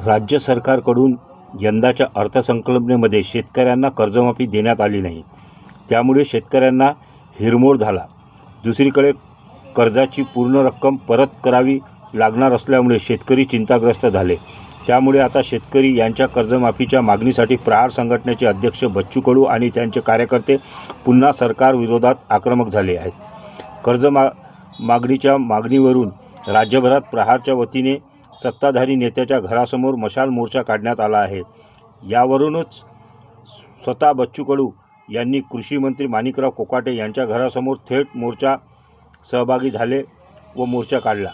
राज्य सरकारकडून यंदाच्या अर्थसंकल्पनेमध्ये शेतकऱ्यांना कर्जमाफी देण्यात आली नाही. त्यामुळे शेतकऱ्यांना हिरमोड झाला. दुसरीकडे कर्जाची पूर्ण रक्कम परत करावी लागणार असल्यामुळे शेतकरी चिंताग्रस्त झाले. त्यामुळे आता शेतकरी यांच्या कर्जमाफीच्या मागणीसाठी प्रहार संघटनेचे अध्यक्ष बच्चू कडू आणि त्यांचे कार्यकर्ते पुन्हा सरकारविरोधात आक्रमक झाले आहेत. कर्ज मा मागणीच्या मागणीवरून राज्यभरात प्रहारच्या वतीने सत्ताधारी नेत्याच्या घरासमोर मशाल मोर्चा काढण्यात आला आहे. यावरूनच स्वतः बच्चू कडू यांनी कृषी मंत्री माणिकराव कोकाटे यांच्या घरासमोर थेट मोर्चा सहभागी झाले व मोर्चा काढला.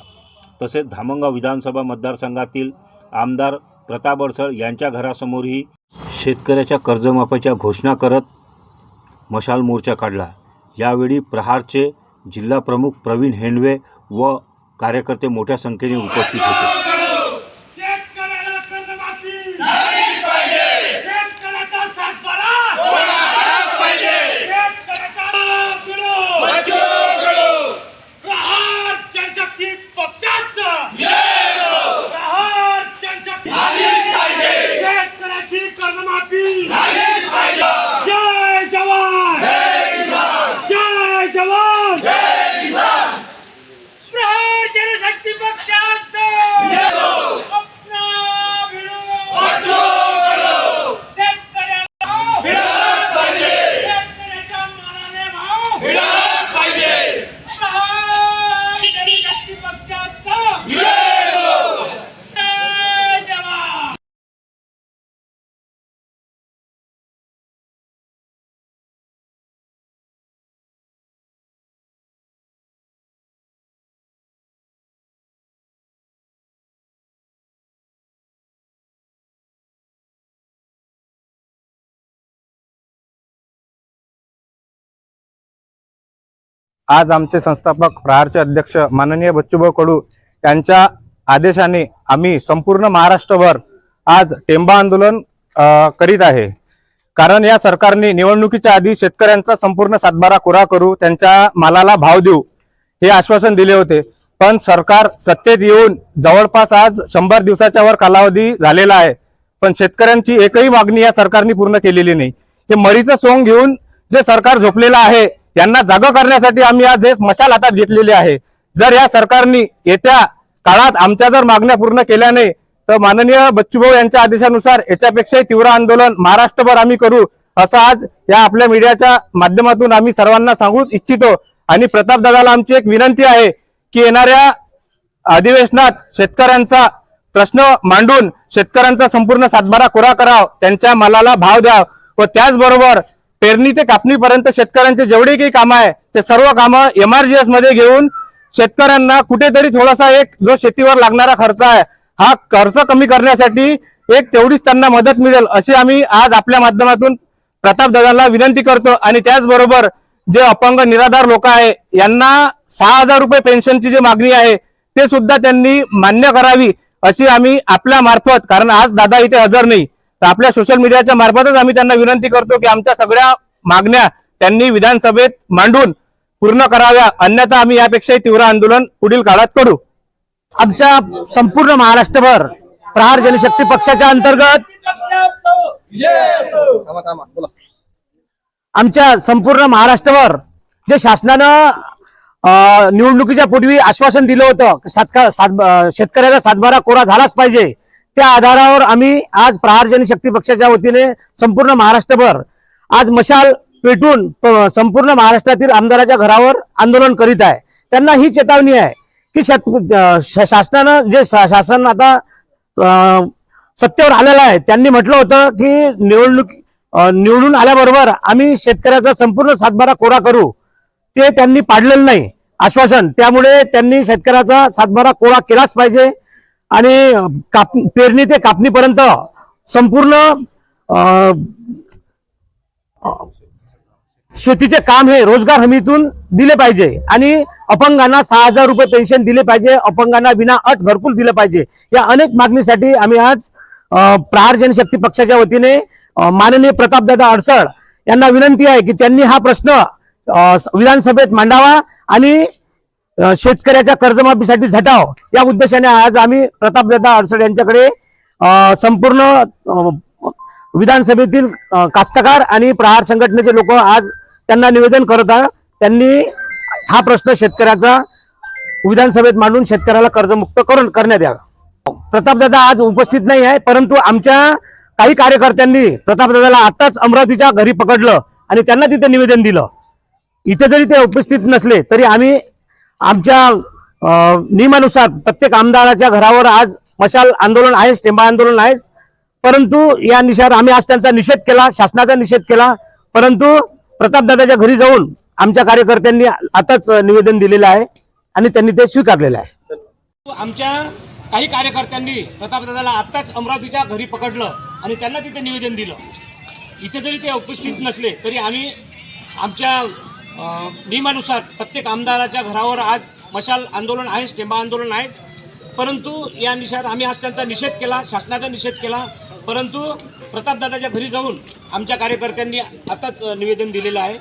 तसेच धामणगाव विधानसभा मतदारसंघातील आमदार प्रताप अडसळ यांच्या घरासमोरही शेतकऱ्याच्या कर्जमाफीच्या घोषणा करत मशाल मोर्चा काढला. यावेळी प्रहारचे जिल्हाप्रमुख प्रवीण हेंडवे व कार्यकर्ते मोठ्या संख्येने उपस्थित होते. যাওয়া आज आमचे संस्थापक प्रहारचे अध्यक्ष माननीय बच्चूभाऊ कडू यांच्या आदेशाने आम्ही संपूर्ण महाराष्ट्रभर आज टेंबा आंदोलन करीत आहे. कारण या सरकारने निवडणुकीच्या आधी शेतकऱ्यांचा संपूर्ण सातबारा कोरा करू त्यांच्या मालाला भाव देऊ हे आश्वासन दिले होते. पण सरकार सत्तेत येऊन जवळपास आज शंभर दिवसाच्या वर कालावधी झालेला आहे. पण शेतकऱ्यांची एकही मागणी या सरकारने पूर्ण केलेली नाही. हे मरीचं सोंग घेऊन जे सरकार झोपलेलं आहे यांना जागं करण्यासाठी आम्ही आज हे मशाल हातात घेतलेली आहे. जर या सरकारने येत्या काळात आमच्या जर मागण्या पूर्ण केल्या नाही तर माननीय बच्चूभाऊ यांच्या आदेशानुसार याच्यापेक्षाही तीव्र आंदोलन महाराष्ट्रभर आम्ही करू असं आज या आपल्या मीडियाच्या माध्यमातून आम्ही सर्वांना सांगू इच्छितो. आणि प्रताप दादाला आमची एक विनंती आहे की येणाऱ्या अधिवेशनात शेतकऱ्यांचा प्रश्न मांडून शेतकऱ्यांचा संपूर्ण सातबारा कोरा कराव त्यांच्या मालाला भाव द्याव व त्याचबरोबर पेरणी ते कापणीपर्यंत शेतकऱ्यांचे जेवढे काही कामं आहे ते सर्व कामं एमआरजीएसमध्ये घेऊन शेतकऱ्यांना कुठेतरी थोडासा एक जो शेतीवर लागणारा खर्च आहे हा खर्च कमी करण्यासाठी एक तेवढीच त्यांना मदत मिळेल अशी आम्ही आज आपल्या माध्यमातून प्रताप दादांना विनंती करतो. आणि त्याचबरोबर जे अपंग निराधार लोक आहे यांना सहा हजार रुपये पेन्शनची जी मागणी आहे ते सुद्धा त्यांनी मान्य करावी अशी आम्ही आपल्या मार्फत कारण आज दादा इथे हजर नाही तर आपल्या सोशल मीडियाच्या मार्फतच आम्ही त्यांना विनंती करतो की आमच्या सगळ्या मागण्या त्यांनी विधानसभेत मांडून पूर्ण कराव्या. अन्यथा आम्ही यापेक्षाही तीव्र आंदोलन पुढील काळात करू. आमच्या संपूर्ण महाराष्ट्रभर प्रहार जनशक्ती पक्षाच्या अंतर्गत आमच्या संपूर्ण महाराष्ट्रभर जे शासनानं अं, निवडणुकीच्या पूर्वी आश्वासन दिलं होतं सातका सात शेतकऱ्याचा सातबारा कोरा झालाच पाहिजे. त्या आधारावर आम्ही आज प्रहार जनशक्ती पक्षाच्या वतीने संपूर्ण महाराष्ट्रभर आज मशाल पेटून संपूर्ण महाराष्ट्रातील आमदाराच्या घरावर आंदोलन करीत आहे. त्यांना ही चेतावणी आहे की शेत शासनानं जे शा- शासन आता सत्तेवर आलेलं आहे त्यांनी म्हटलं होतं की निवडणूक निवडून आल्याबरोबर आम्ही शेतकऱ्याचा संपूर्ण सातबारा कोरा करू. ते त्यांनी पाडलेलं नाही. आश्वासन. त्यामुळे त्यांनी शेतकऱ्याचा सातबारा कोरा केलाच पाहिजे. आणि काप पेरणी ते कापणीपर्यंत संपूर्ण शेतीचे काम हे रोजगार हमीतून दिले पाहिजे. आणि अपंगांना सहा हजार रुपये पेन्शन दिले पाहिजे. अपंगांना विना अट घरकुल दिलं पाहिजे. या अनेक मागणीसाठी आम्ही आज प्रहार जनशक्ती पक्षाच्या वतीने माननीय प्रतापदादा अडसळ यांना विनंती आहे की त्यांनी हा प्रश्न विधानसभेत मांडावा आणि शेतकऱ्याच्या कर्जमाफीसाठी झटाव. या उद्देशाने आज आम्ही प्रतापदादा अडसड यांच्याकडे संपूर्ण विधानसभेतील कास्तकार आणि प्रहार संघटनेचे लोक आज त्यांना निवेदन करत आहे त्यांनी हा प्रश्न शेतकऱ्याचा विधानसभेत मांडून शेतकऱ्याला कर्जमुक्त करून करण्यात यावा. प्रतापदादा आज उपस्थित नाही आहे परंतु आमच्या काही कार्यकर्त्यांनी प्रतापदादाला आताच अमरावतीच्या घरी पकडलं आणि त्यांना तिथे निवेदन दिलं. इथे जरी ते उपस्थित नसले तरी आम्ही आमच्या नियमानुसार प्रत्येक आमदाराच्या घरावर आज मशाल आंदोलन आहेच टेंबा आंदोलन आहेच. परंतु या निषेध आम्ही आज त्यांचा निषेध केला शासनाचा निषेध केला. परंतु प्रतापदादाच्या घरी जाऊन आमच्या कार्यकर्त्यांनी आताच निवेदन दिलेलं आहे आणि त्यांनी ते स्वीकारलेलं आहे. आमच्या काही कार्यकर्त्यांनी प्रतापदादाला आत्ताच अमरावतीच्या घरी पकडलं आणि त्यांना तिथे निवेदन दिलं. इथे जरी ते उपस्थित नसले तरी आम्ही आमच्या नियमानुसार प्रत्येक आमदाराच्या घरावर आज मशाल आंदोलन आहेच टेंबा आंदोलन आहेच परंतु या निषेध आम्ही आज त्यांचा निषेध केला शासनाचा निषेध केला. परंतु प्रतापदादाच्या घरी जाऊन आमच्या कार्यकर्त्यांनी आताच निवेदन दिलेलं आहे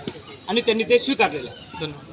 आणि त्यांनी ते स्वीकारलेलं आहे. धन्यवाद.